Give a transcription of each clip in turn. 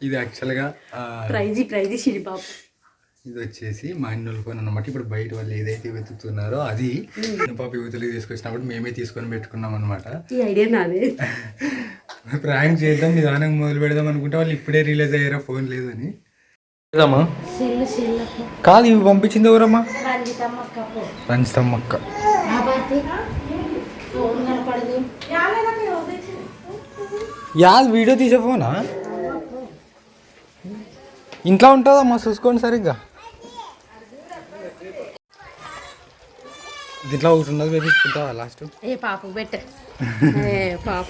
ఇది యాక్చువల్గా ఆ, ప్రైజీ ప్రైజీ చిరిపాపు ఇది వచ్చేసి మా అన్నోళ్ళ ఫోన్ అన్నమాట ఇప్పుడు బయట వాళ్ళు ఏదైతే వెతుకుతున్నారో అది పాప యువతలకి తీసుకొచ్చినప్పుడు మేమే తీసుకొని పెట్టుకున్నాం అనమాట ఈ ఐడియా నాదే. ప్రాంక్ చేద్దాం నిదానం మొదలు పెడదాం అనుకుంటే వాళ్ళు ఇప్పుడే రిలీజ్ అయ్యారా ఫోన్ లేదని. కాదు ఇవి పంపించింది ఎవరమ్మా? రంజితమ్మ కప్పు రంజితమ్మ అక్క కాబట్టి ఫోన్ కనపడదు. యా వీడియో తీసే ఫోనా? ఇంట్లో ఉంటుందమ్మా చూసుకోండి సరిగ్గా? దీంట్లో ఒకటి ఉన్నది వేపించుకుంటావా లాస్ట్ ఏ పాపకు పెట్ట. ఏ పాప.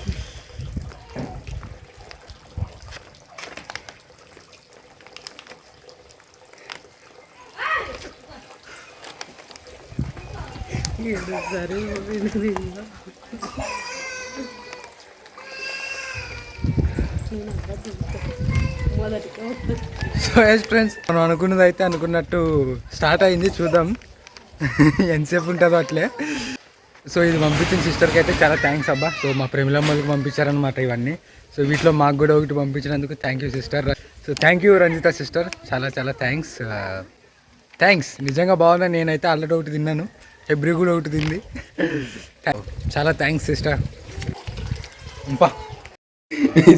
సో ఎస్ ఫ్రెండ్స్ మనం అనుకున్నది అయితే అనుకున్నట్టు స్టార్ట్ అయింది చూద్దాం. ఎంతసేపు ఉంటుందో అట్లే. సో ఇది పంపించిన సిస్టర్కి అయితే చాలా థ్యాంక్స్ అబ్బా. సో మా ప్రేమిలమ్మలకి పంపించారనమాట ఇవన్నీ. సో వీటిలో మాకు కూడా ఒకటి పంపించినందుకు thank you sister so thank you Ranjitha sister చాలా చాలా థ్యాంక్స్ థ్యాంక్స్ uh, నిజంగా బాగున్నా నేనైతే ఆల్రెడీ ఒకటి తిన్నాను. ఎబ్రి కూడా ఒకటి తింది. చాలా థ్యాంక్స్ సిస్టర్ ఇంపా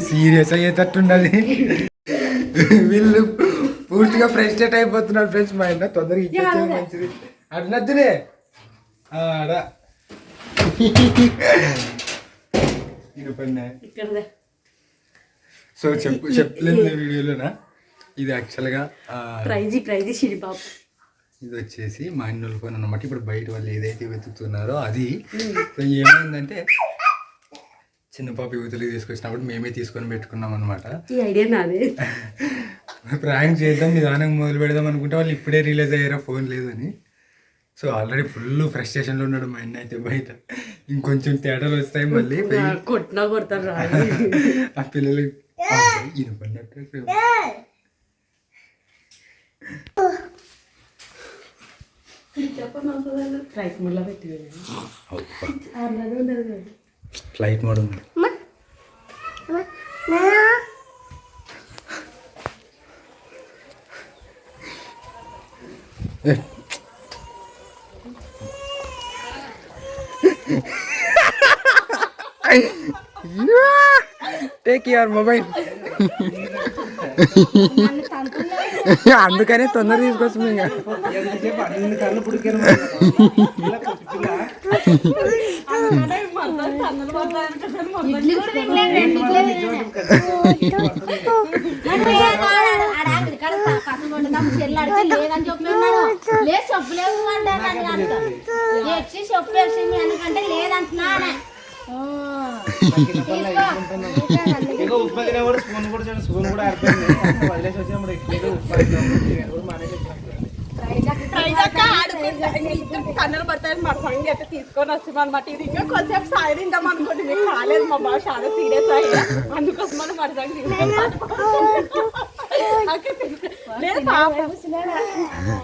సీరియస్ అయ్యేటట్టుండాలి. వీళ్ళు పూర్తిగా ఫ్రస్ట్రేట్ అయిపోతున్నారు ఫ్రెండ్స్ మా ఆయన తొందరగా ఇచ్చేస్తే మంచిది. నచ్చునే ఆడా. సో చెప్పు చెప్పలేదు వీడియోలోనా? ఇది యాక్చువల్గా ప్రైజీ ప్రైజీ ఇది వచ్చేసి మా అన్నోళ్ళ అనమాట ఇప్పుడు బయట వాళ్ళు ఏదైతే వెతుకుతున్నారో అది. ఏమైందంటే చిన్న పాప యువతలకి తీసుకొచ్చినప్పుడు మేమే తీసుకొని పెట్టుకున్నాం అనమాట ఈ ఐడియా నాదే. ప్రాంక్ చేద్దాం నిదానం మొదలు పెడదాం అనుకుంటే వాళ్ళు ఇప్పుడే రిలీజ్ అయ్యారా ఫోన్ లేదని. సో ఆల్రెడీ ఫుల్ ఫ్రస్ట్రేషన్లో ఉన్నాడు మా అన్న అయితే బయట. ఇంకొంచెం తేడాలు వస్తాయి మళ్ళీ కొట్టినా కొడతారు ఆ పిల్లలు ఇనపడినట్టు రైట్ ముళ్ళ పెట్టి అన్నది ఉండదు కదా. ఫ్లైట్ మోడ్ ఉంది ఏ. టేక్ యువర్ మొబైల్ అందుకనే తొందర తీసుకొచ్చాము ఇంకా ఇడ్లీ కూడా అంటే చెప్పేసింది ఎందుకంటే స్పూన్ కూడా స్పూన్ కూడా ఆరిపోయింది. వదిలేసి వచ్చినప్పుడు ఎక్కువ ఉప్పు కన్నులు పడతాయని మా సంగతి అయితే తీసుకొని వస్తాం అనమాట ఇది ఇంకా కొంచెం సాయి తింటాం అనుకోండి మీకు కాలేదు మా బాబు చాలా సీరియస్ అయ్యా అందుకోసం మనం మన సంగతి లేదు పాప.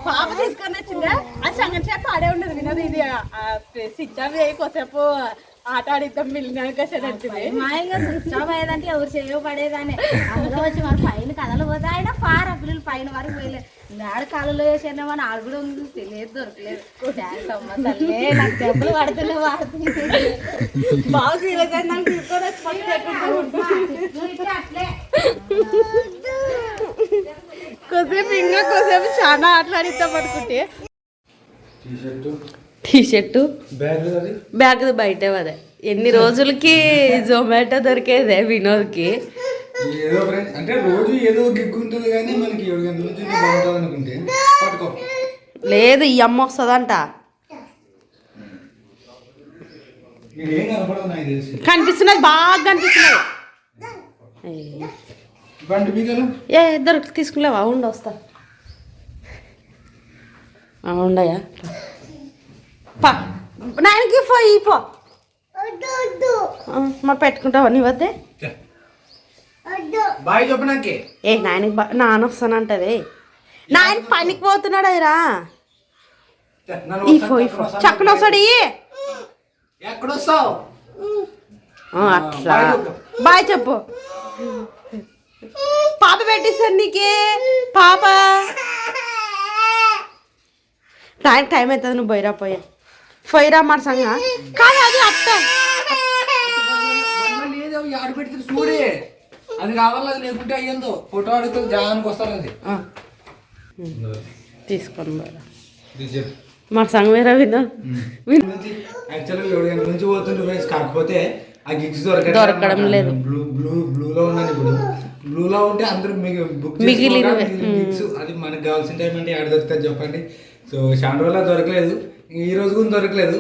పాప తీసుకొని వచ్చిందే. అది సంగతి సేపు ఆడే ఉండదు వినదు ఇది. సిద్ధం కొద్దిసేపు ఆట ఆడిద్దాం మిల్లినాక సరే మాయంగా స్విచ్ అయ్యేదంటే ఎవరు చేయబడేదానే అందులో వచ్చి మన పైన కథలు పోతే ఆయన ఫార్ పిల్లలు పైన వరకు పోయలేదు ఆడ కాలంలో వేసేనామని ఆడ కూడా ఉంది. తెలియదు దొరకలేదు. డాన్స్ అమ్మ తల్లే నాకు దెబ్బలు పడుతుండే వాడుతుంది బాగా సీరియస్ అయింది నాకు తీసుకొని వచ్చి పట్టుకెట్టుకుంటా అట్లే కొద్దిసేపు ఇంకా కొద్దిసేపు చాలా ఆటలాడిద్దాం అనుకుంటే. టీ షర్టు బ్యాగ్ బయట అదే. ఎన్ని రోజులకి జొమాటో దొరికేదే వినోద్కి. ఏదో ఫ్రెండ్స్ అంటే రోజు ఏదో ఉంటుంది కానీ మనకి ఏడు గంటల నుంచి ఇంకా బాగుంటుంది అనుకుంటే పట్టుకో. లేదు ఈ అమ్మ వస్తుందంట. నీకు ఏం కనపడదు నాకు తెలిసి. కనిపిస్తున్నది బాగా కనిపిస్తున్నది ఏ, బండి బీగలు ఏ దొరికి తీసుకులేవా ఉండు వస్తా. ఉండయా? పా. నాయనకి పో ఈ పో. మరి పెట్టుకుంటావా నీ వద్దే? బాయ్ చెప్పు నాకే. ఏ నాయనకి బా నాన్న వస్తానంటది. నాయన పనికి పోతున్నాడు అదిరా ఈ ఫో ఈ ఫో చక్కన వస్తాడు. ఎక్కడొస్తావు? అట్లా. బాయ్ చెప్పు. పాప పెట్టిస్తాను నీకే. పాప. టైం టైం అవుతుంది నువ్వు పోయిరా పోయా. పోయిరా మరి సంగ. కాదు అది అత్త. లేదు ఆడు పెడితే చూడే. అది కావాలి అది లేకుంటే అయ్యిందో. ఫోటో అడిగితే జాగానికి వస్తారు అది. తీసుకొని మరి సంగ వేరా యాక్చువల్గా నుంచి పోతుంటే ఫ్రెండ్స్. కాకపోతే ఆ గిగ్స్ దొరకడం లేదు. బ్లూ బ్లూ బ్లూలో ఉన్నాను ఇప్పుడు. బ్లూలో ఉంటే అందరూ మీకు బుక్. గిగ్స్ అది మనకు కావాల్సిన టైం అంటే ఆడ దొరుకుతుంది చెప్పండి. సో చాలా రోజులు దొరకలేదు. ఈ రోజు కూడా దొరకలేదు.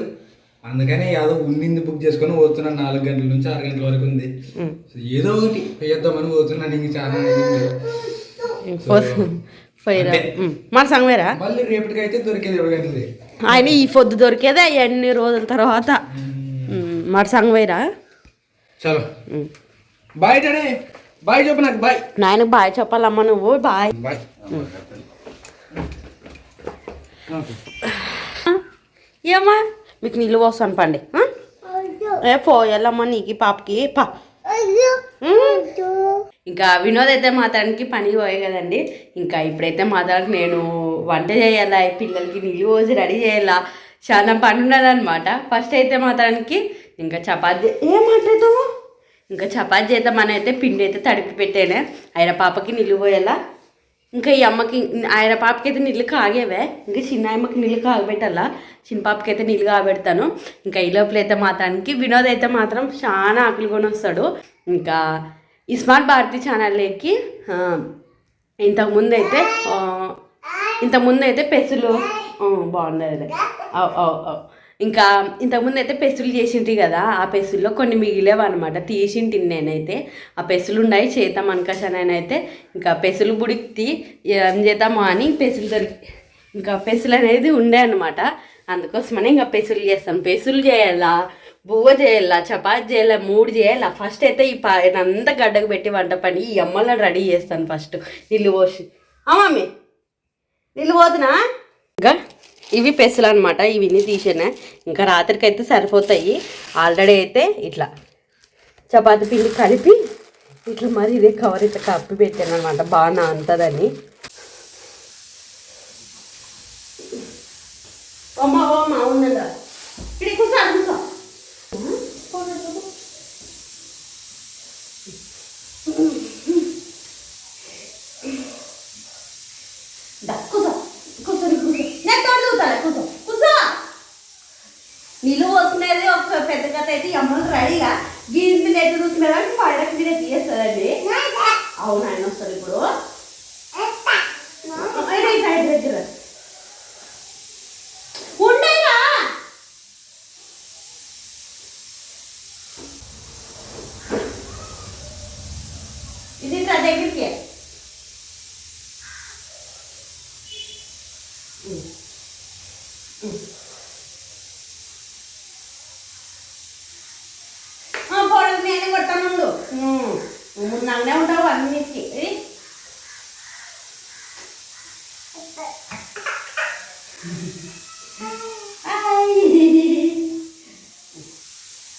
అందుకని ఏదో ఉండింది బుక్ చేసుకొని పోతున్నాను నాలుగు గంటల నుంచి ఆరు గంటల వరకు ఉంది. సో ఏదో ఒకటి వేద్దామని పోతున్నాను ఇంక చాలా పోయిరా అంతే. ఉమ్. మరి సంగ వేరా మళ్ళీ రేపటికి అయితే దొరికేది ఏడు గంటలది ఆయన ఈ పొద్దు దొరికేదే ఎన్ని రోజుల తర్వాత. మరి సంగ వేరా చలో. బాయ్ డాడీ బాయ్ చెప్పు నాకు బాయ్. నాయనకు బాయ్ చెప్పాలమ్మా నువ్వు బాయ్. బాయ్. ఏమ్మా మీకు నీళ్ళు పోస్తాను పండి? ఏ పోయాలమ్మా నీకు ఈ పాపకి పా. ఇంకా వినోద్ అయితే మాత్రానికి పని పోయే కదండి. ఇంకా ఇప్పుడైతే మాత్రానికి నేను వంట చేయాలా పిల్లలకి నీళ్ళు పోసి రెడీ చేయాలా చాలా పని ఉన్నదన్నమాట. ఫస్ట్ అయితే మాత్రానికి ఇంకా చపాతి ఏం మాట్లాడతావు ఇంకా చపాతి చేద్దామని అయితే పిండి అయితే తడిపి పెట్టానే. ఆయన పాపకి నీళ్ళు పోయాలా? ఇంకా ఈ అమ్మకి ఆయన పాపకి అయితే నీళ్ళు కాగేవే. ఇంకా చిన్న అమ్మకి నీళ్ళు కాగబెట్టాలా? చిన్న పాపకి అయితే నీళ్ళు కాగబెడతాను. ఇంకా ఈ లోపల అయితే మాత్రానికి వినోద్ అయితే మాత్రం చాలా ఆకలి కొని వస్తాడు ఇంకా ఈ స్మార్ట్ భారతి ఛానల్లోకి ఇంతకుముందు అయితే ఇంతకుముందు అయితే పెసులు బాగుంది అవు అదే. అవ్, ఇంకా ఇంతకుముందు అయితే పెసులు చేసింటి కదా ఆ పెసుల్లో కొన్ని మిగిలేవు అనమాట తీసింటి నేనైతే. ఆ పెసులు ఉన్నాయి చేద్దాం అనుకసానైతే ఇంకా పెసులు బుడికి ఏం చేద్దామా అని పెసులు దొరికి ఇంకా పెసులు అనేది ఉండే అనమాట అందుకోసమని ఇంకా పెసులు చేస్తాను పెసులు చేయాలా? బువ్వ చేయాలా? చపాతి చేయాలా? మూడు చేయాలా? ఫస్ట్ అయితే ఈ పా అంతా గడ్డకు పెట్టి వంట పని ఈ అమ్మలను రెడీ చేస్తాను ఫస్ట్. నీళ్ళు పోసి. ఆ మమ్మీ. నీళ్ళు పోతున్నా? ఇంకా ఇవి పెసలు అనమాట ఇవన్నీ తీసాను. ఇంకా రాత్రికి అయితే సరిపోతాయి. ఆల్రెడీ అయితే ఇట్లా చపాతి పిండి కలిపి ఇట్లా మరి ఇదే కవర్ ఇట్లా కప్పి పెట్టాను అనమాట బాగా నానుతుందని. అమ్మ అమ్మ ఇక్కడ కూర్చో ఆడ కూర్చో దా, కూర్చో కూర్చో నీ కూర్చో నేను తోడు చూస్తాను కూర్చో కూర్చో నీళ్ళు పోసుకునేది ఒక పెద్ద కథ అయితే ఈ అమ్మలు రెడీగా గీంది నెత్తి చూసుకునేదానికి పడక మీద తీయేస్తుందండి అవును ఆయన వస్తారు ఇప్పుడు అయినా ఇట్లా ఇటు దగ్గర ఉండేగా ఇది ఇట్లా దగ్గరికి పొడవు నేనే కొట్టానుండు ముందు నన్నే ఉంటావు అన్నిటికీ ఇది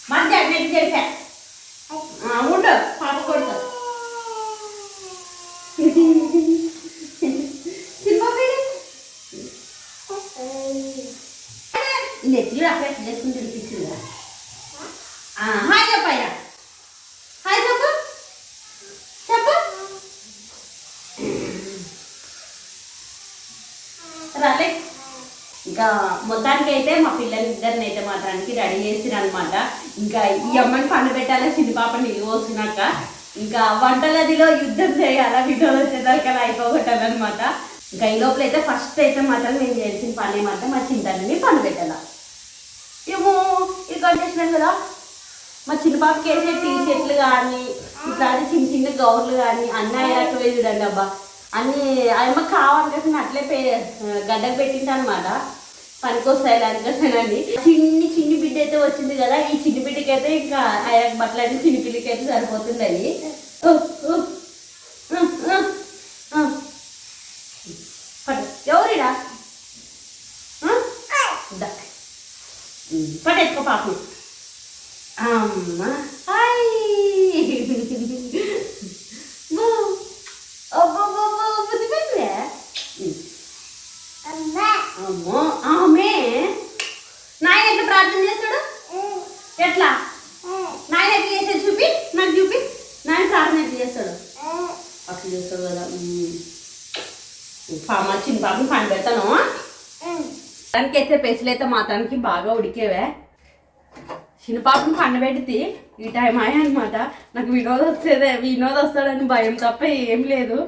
మధ్య నెట్ చేసా ఉండు పాప కొడుతా నెత్తిలో అక్కడ చేసుకుని తినిపించిందా హాయ్ చెప్పయ్యా హాయ్ చెప్పు చెప్పు రాలే ఇంకా మొత్తానికి అయితే మా పిల్లలిద్దరిని అయితే మాత్రానికి రెడీ చేసిన అనమాట ఇంకా ఈ అమ్మని పండు పెట్టాలి చిన్న పాప నీళ్ళు పోసినాక ఇంకా వంటలదిలో యుద్ధం చేయాలా వీడియో వచ్చేదాకా అయిపోగొట్టాలన్నమాట. ఇంకా ఈ లోపల అయితే ఫస్ట్ అయితే మాత్రం నేను చేసిన పని మాత్రం మా చింతని పండు పెట్టాలా. ఏమో ఇక్కడ చేసినాం కదా. మా చిన్న పాపకి వేసే టీ షర్ట్లు కానీ ఇట్లాంటి చిన్న చిన్న గౌర్లు కానీ అన్నీ అయ్యాక చూడండి అబ్బా. అన్నీ అమ్మ కావాలి కదా అట్లే పే గడ్డకు పెట్టింది అనమాట పనికొస్తాయి దానికోసమేనండి చిన్ని చిన్ని బిడ్డ అయితే వచ్చింది కదా ఈ చిన్ని బిడ్డకి అయితే ఇంకా అయ్యాక బట్టలు అయితే చిన్ని పిల్లకి అయితే సరిపోతుంది అది ఎవరిడా? పట్టేసుకో పాపం అమ్మ. హాయ్ బూ. చేస్తావు కదా మ్మ్. పామ చిన్న పాపని పని పెడతాను అయితే పెసులు అయితే మాత్రానికి బాగా ఉడికేవే. చిన్నపాపను పండబెడితే ఈ టైం అయ్యా అనమాట నాకు వినోద్ వచ్చేదే వినోద్ వస్తాడని భయం తప్ప ఏం లేదు.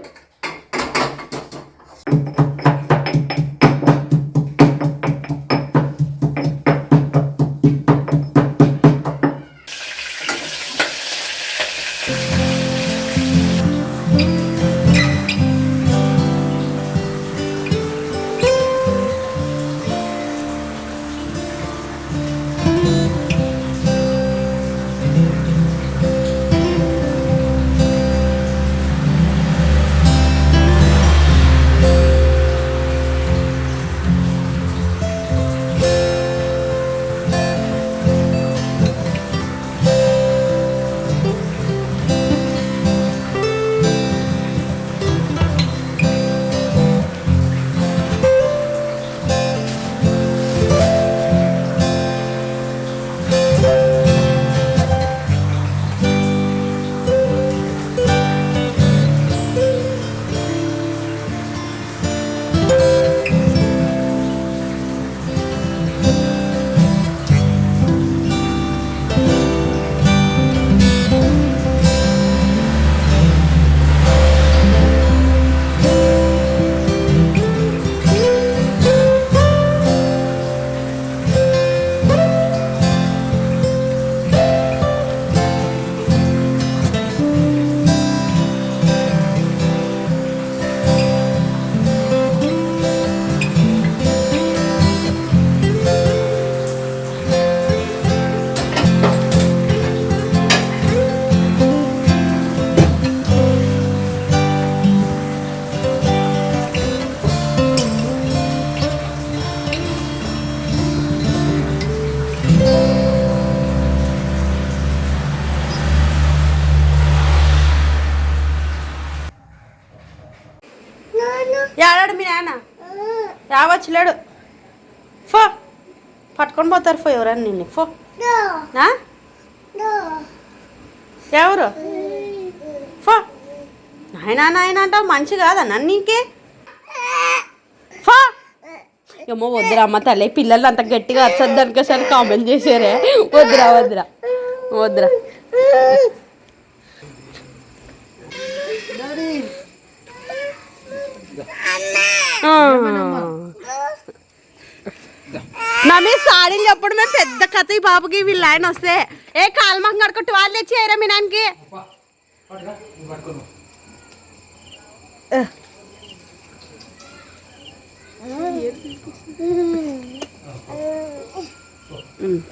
పట్టుకొని పోతారు ఫో ఎవరన్నా నిన్ను. ఫో. నా? ఎవరు? ఫో. నాయనా నాయన అంటావు మంచి కాదన్నా నీకే ఫో. ఏమో వద్దురా అమ్మ తల్లి పిల్లలు అంత గట్టిగా అరచద్దు అనుకోసారి కామెంట్ చేశారే వద్దురా వద్దురా. వద్దురా. మీద సాడీలు చెప్పడమే పెద్ద కథ ఈ బాబుకి వీళ్ళు ఆయన వస్తే. ఏ కాల్మకం కడుకుంటూ వాళ్ళు తెచ్చి ఏరా మీ నాన్నకి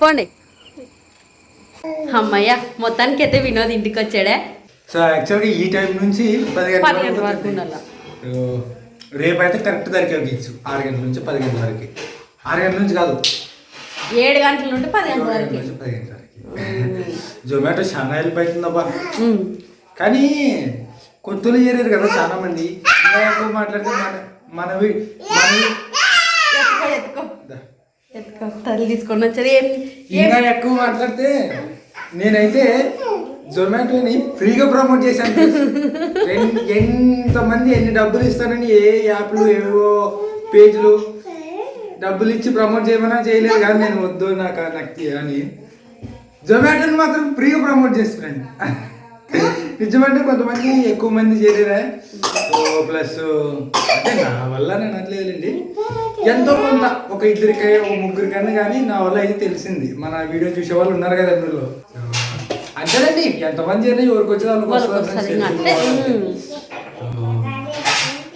పోండి. అమ్మయ్య మొత్తానికి అయితే వినోద్ ఇంటికి వచ్చాడే సో యాక్చువల్గా ఈ టైం నుంచి పది గంటల వరకు రేపు అయితే కరెక్ట్ గీచ్చు ఆరు గంటల నుంచి పది గంటల వరకు. ఆరు గంటల నుంచి కాదు. ఏడు గంటల నుండి పది గంటల వరకు. వరకు. జొమాటో చాలా హెల్ప్ అవుతుందబ్బా. ఉమ్. కానీ కొత్తలు చేరారు కదా చాలా మంది. ఇంకా ఎక్కువ మాట్లాడితే మన మన వి- మన వి- ఎత్తుకో ఎత్తుకో. దా. ఎత్తుకో తల్లి తీసుకొని వచ్చారు ఏం ఏం ఇంకా ఎక్కువ మాట్లాడితే నేనైతే జొమాటోని ఫ్రీగా ప్రమోట్ చేశాను. ఎంతమంది ఎన్ని డబ్బులు ఇస్తానని ఏ యాప్లు ఏవో పేజీలు డబ్బులు ఇచ్చి ప్రమోట్ చేయమన్నా చేయలేదు కానీ నేను వద్దు నాకు నాకు తీ- అని. జొమాటోని మాత్రం ఫ్రీగా ప్రమోట్ చేస్తున్నాను. నిజమంటే కొంతమంది ఎక్కువ మంది చేరేరా ప్లస్ అంటే నా వల్ల నేను అనట్లేదండి ఎంతో కొంత ఒక ఇద్దరికి ఒక ముగ్గురికన్నా కానీ నా వల్ల అయితే తెలిసింది. మన వీడియో చూసే వాళ్ళు ఉన్నారు కదా అందులో. అంతేనండి ఎంతమంది చేరినా ఎవరికి వచ్చే వాళ్ళకి వస్తుంది.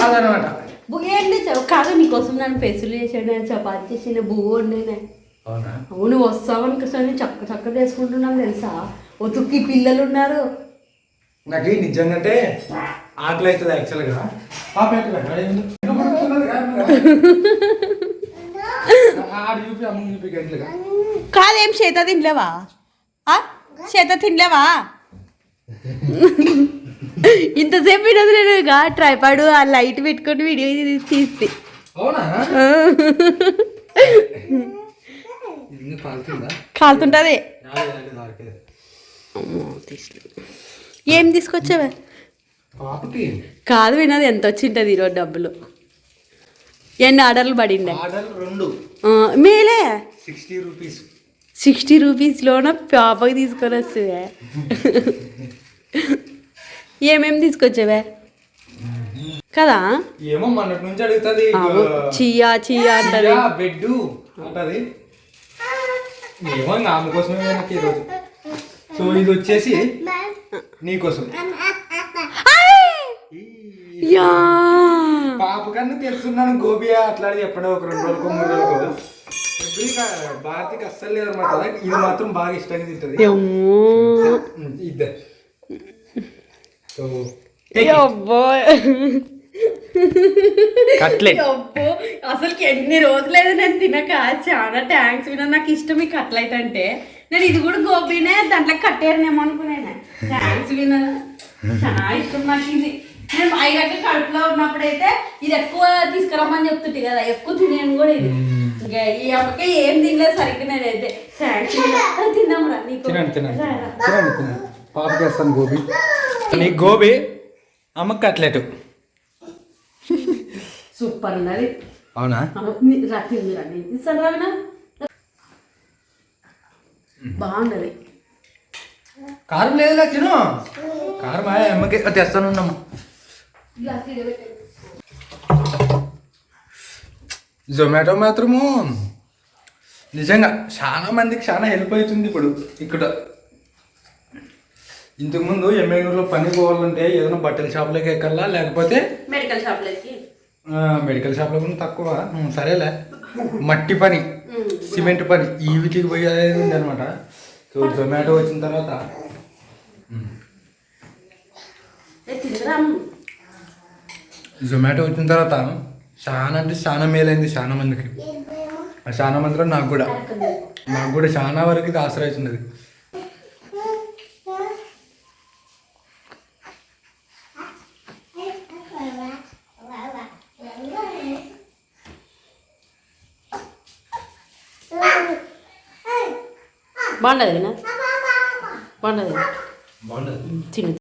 అదనమాట. ఏంటి కాదు నీకోసం నన్ను పెసులు చేసాడు చపాతి చేసిన బువ్వు వండినే. అవునా? అవును వస్తావు అనుకోసారి చక్క చక్క చేసుకుంటున్నాను తెలుసా? ఒతుక్కి పిల్లలు ఉన్నారు నాకు నిజంగా అంటే ఆకలి అవుతుంది యాక్చువల్గా పాప కాదు చేత తినలేవా? ఆ? చేత తినలేవా? ఇంతసేపు వినోదు లేదుగా ట్రైపాడు ఆ లైట్ పెట్టుకొని వీడియో తీసి అవునా? ఇది కాలుతుందా? పాపకి కాదు వినది ఎంత వచ్చింటది ఈరోజు డబ్బులు? ఎన్ని ఆర్డర్లు పడిండే? మేలే. Sixty rupees. సిక్స్టీ రూపీస్లోన పాపకి తీసుకొని వస్తువే. ఏమేమి తీసుకొచ్చావే? కదా? ఏమో మొన్నటి నుంచి అడుగుతుంది చియా చియా అంటది. బెడ్ అంటది. ఏమో ఆమె కోసమే నాకు ఈరోజు. సో ఇది వచ్చేసి నీకోసం పాప కన్నా తెలుసున్నాను గోబియా అట్లా చెప్పండి ఒక రెండు రోజులకు మూడు రోజులకు. భారతికి అస్సలు లేదన్నమాట. ఇది మాత్రం బాగా ఇష్టంగా తింటది. ఇద్దరు. సో అబ్బో. కట్లెట్ అబ్బో. అసలుకి ఎన్ని రోజులైతే నేను తినక చాలా థ్యాంక్స్ విన నాకు ఇష్టం ఈ కట్లైట్ అంటే. నేను ఇది కూడా గోబీనే దాంట్లో కట్టారనేమో అనుకున్నాను థ్యాంక్స్ విన చాలా ఇష్టం నాకు ఇది. నేను ఐగట్ల కడుపులో ఉన్నప్పుడైతే ఇది ఎక్కువ తీసుకురమ్మని చెప్తుంటే కదా. ఎక్కువ తినేను కూడా ఇది. ఇంకా ఈ అమ్మకి ఏం తినలేదు సరిగ్గా నేనైతే. థ్యాంక్స్ తిన్నాం రా నీకు. పాపకి వేస్తాను గోబీ. నీకు గోబీ అమ్మకి కట్లెట్ సూపర్ ఉన్నది. అవునా? బాగున్నది. కారం లేదులే తిను. కారం అమ్మకి తెస్తాను ఉన్నాము జొమాటో మాత్రము. నిజంగా చాలా మందికి చాలా హెల్ప్ అవుతుంది ఇప్పుడు ఇక్కడ. ఇంతకుముందు ఎమ్మెల్యేలో పని పోవాలంటే ఏదైనా బట్టల షాప్లోకి ఎక్కల్లా? లేకపోతే మెడికల్ షాప్లోకి? ఆ, మెడికల్ షాప్లో కూడా తక్కువ. సరేలే. మట్టి పని సిమెంట్ పని ఈ వీటికి పోయేది ఉంది అనమాట సో జొమాటో వచ్చిన తర్వాత జొమాటో వచ్చిన తర్వాత చాలా అంటే చాలా మేలైంది చాలా మందికి. చాలా మందిలో నాకు కూడా. నాకు కూడా. చాలా వరకు ఇది ఆశ్రయిస్తున్నది బాగుండదు బాగుండదు తిను